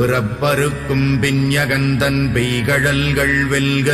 புறப்பருக்கும் பின்யகந்தன் பெய்கழல்கள் வெல்க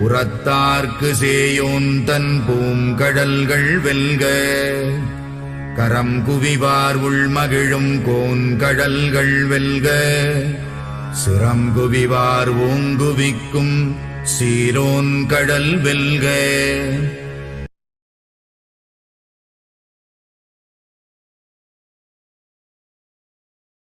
புறத்தார்க்கு சேயோன் தன் பூங்கடல்கள் வெல்க. கரம் குவிவார் உள்மகிழும் கோன்கடல்கள் வெல்க சிரம் குவிவார் ஓங்குவிக்கும் சீரோன் கடல் வெல்க.